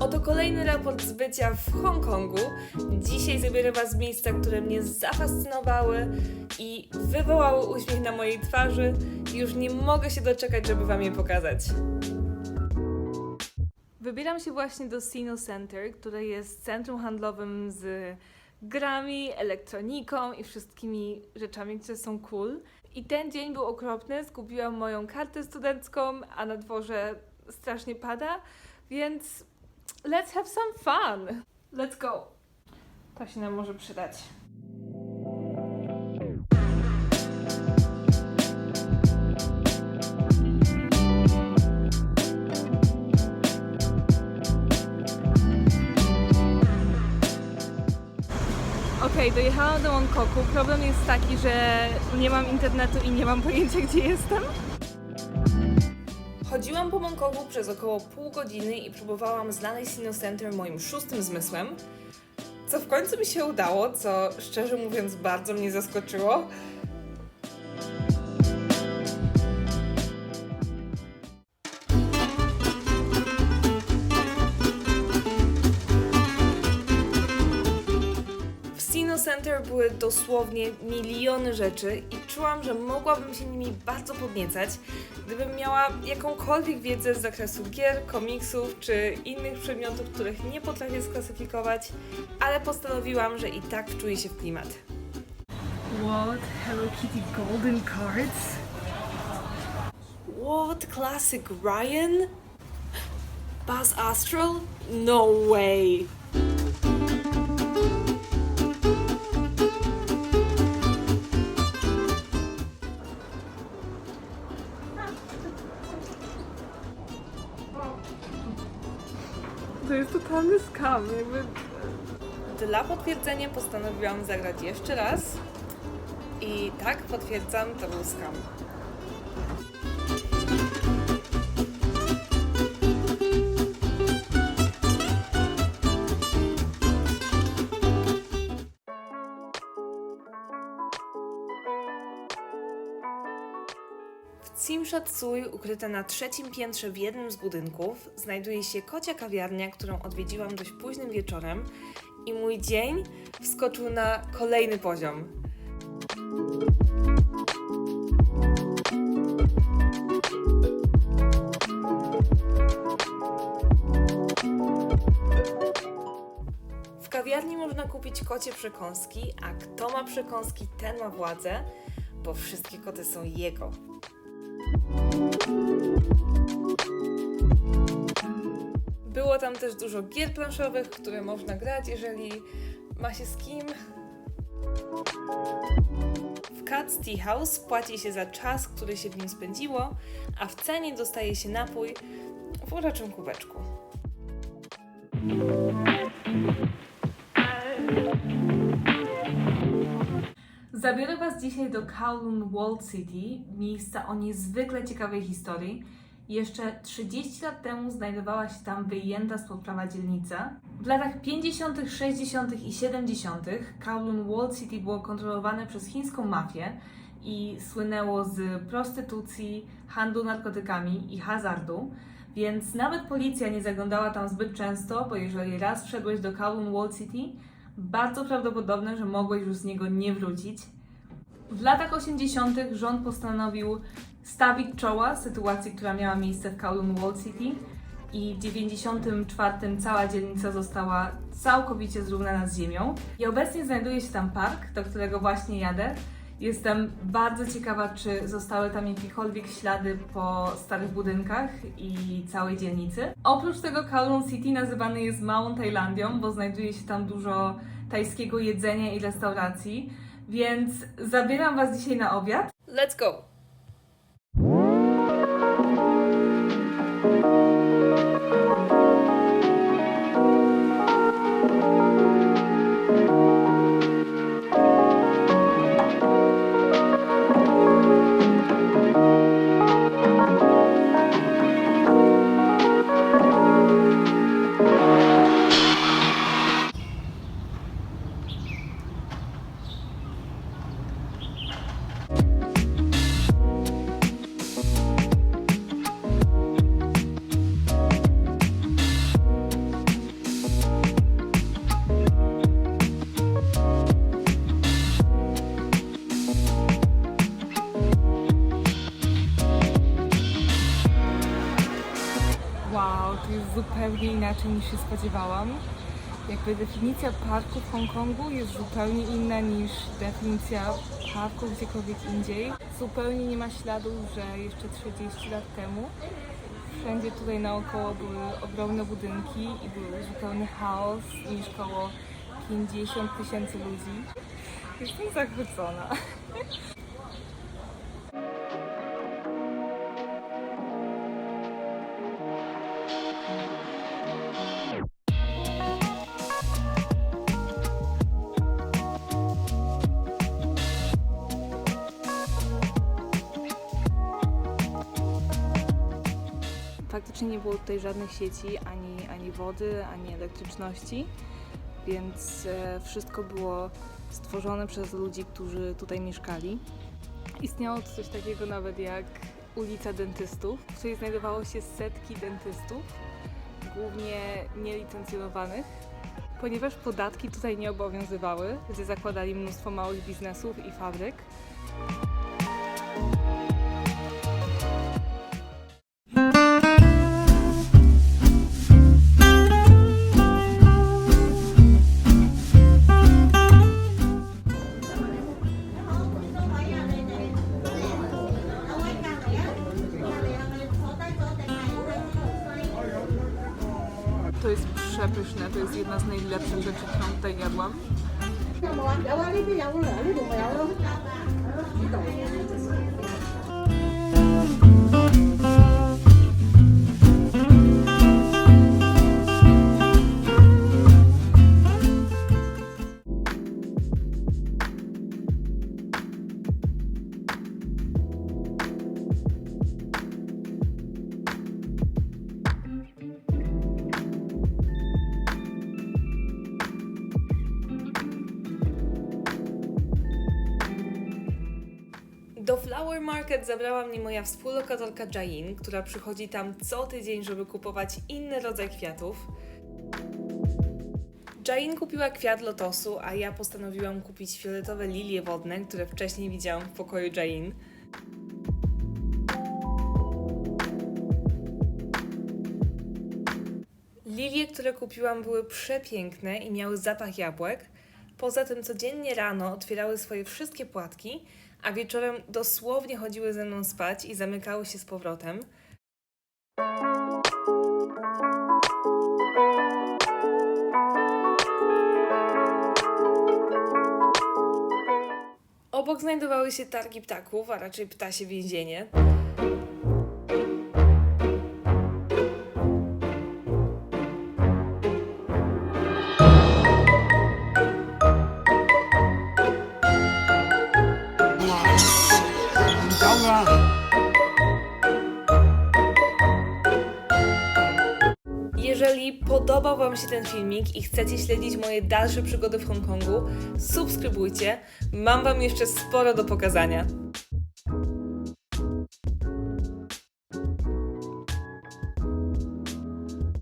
Oto kolejny raport z bycia w Hongkongu. Dzisiaj zabiorę Was w miejsca, które mnie zafascynowały i wywołały uśmiech na mojej twarzy. Już nie mogę się doczekać, żeby Wam je pokazać. Wybieram się właśnie do Sino Center, które jest centrum handlowym z grami, elektroniką i wszystkimi rzeczami, które są cool. I ten dzień był okropny, zgubiłam moją kartę studencką, a na dworze strasznie pada, więc let's have some fun! Let's go! To się nam może przydać. Okej, dojechałam do Mongkoku. Problem jest taki, że nie mam internetu i nie mam pojęcia, gdzie jestem. Chodziłam po Mongkoku przez około pół godziny i próbowałam znaleźć Sino Center moim szóstym zmysłem, co w końcu mi się udało, co szczerze mówiąc bardzo mnie zaskoczyło. Center były dosłownie miliony rzeczy i czułam, że mogłabym się nimi bardzo podniecać, gdybym miała jakąkolwiek wiedzę z zakresu gier, komiksów czy innych przedmiotów, których nie potrafię sklasyfikować, ale postanowiłam, że i tak wczuję się w klimat. What? Hello Kitty Golden Cards? What? Classic Ryan? Buzz Astral? No way! Totalny skam, jakby... Dla potwierdzenia postanowiłam zagrać jeszcze raz. I tak, potwierdzam, to był skam. W Tsimshatsui, ukryta na trzecim piętrze w jednym z budynków, znajduje się kocia kawiarnia, którą odwiedziłam dość późnym wieczorem i mój dzień wskoczył na kolejny poziom. W kawiarni można kupić kocie przekąski, a kto ma przekąski, ten ma władzę, bo wszystkie koty są jego. Tam też dużo gier planszowych, które można grać, jeżeli ma się z kim. W Cat's Tea House płaci się za czas, który się w nim spędziło, a w cenie dostaje się napój w uroczym kubeczku. Zabiorę Was dzisiaj do Kowloon Wall City, miejsca o niezwykle ciekawej historii. Jeszcze 30 lat temu znajdowała się tam wyjęta spod prawa dzielnica. W latach 50., 60. i 70. Kowloon Wall City było kontrolowane przez chińską mafię i słynęło z prostytucji, handlu narkotykami i hazardu. Więc nawet policja nie zaglądała tam zbyt często, bo jeżeli raz wszedłeś do Kowloon Wall City, bardzo prawdopodobne, że mogłeś już z niego nie wrócić. W latach 80. rząd postanowił stawić czoła sytuacji, która miała miejsce w Kowloon Wall City i w 94 cała dzielnica została całkowicie zrównana z ziemią. I obecnie znajduje się tam park, do którego właśnie jadę. Jestem bardzo ciekawa, czy zostały tam jakiekolwiek ślady po starych budynkach i całej dzielnicy. Oprócz tego Kowloon City nazywany jest Małą Tajlandią, bo znajduje się tam dużo tajskiego jedzenia i restauracji. Więc zabieram Was dzisiaj na obiad. Let's go! Thank you. Zupełnie inaczej niż się spodziewałam. Jakby definicja parku w Hongkongu jest zupełnie inna niż definicja parku gdziekolwiek indziej. Zupełnie nie ma śladu, że jeszcze 30 lat temu wszędzie tutaj naokoło były ogromne budynki i był zupełny chaos mieszkało 50 tysięcy ludzi. Jestem zachwycona. Nie było tutaj żadnych sieci, ani, ani wody, ani elektryczności, więc e, wszystko było stworzone przez ludzi, którzy tutaj mieszkali. Istniało coś takiego nawet jak ulica dentystów, w której znajdowało się setki dentystów, głównie nielicencjonowanych, ponieważ podatki tutaj nie obowiązywały, gdzie zakładali mnóstwo małych biznesów i fabryk. 有冇啊？有啊，呢邊有咯，呢度咪有咯。Do Flower Market zabrała mnie moja współlokatorka Jain, która przychodzi tam co tydzień, żeby kupować inny rodzaj kwiatów. Jain kupiła kwiat lotosu, a ja postanowiłam kupić fioletowe lilie wodne, które wcześniej widziałam w pokoju Jain. Lilie, które kupiłam, były przepiękne i miały zapach jabłek. Poza tym codziennie rano otwierały swoje wszystkie płatki, a wieczorem dosłownie chodziły ze mną spać i zamykały się z powrotem. Obok znajdowały się targi ptaków, a raczej ptasie więzienie. Jeżeli podobał Wam się ten filmik i chcecie śledzić moje dalsze przygody w Hongkongu, subskrybujcie. Mam Wam jeszcze sporo do pokazania.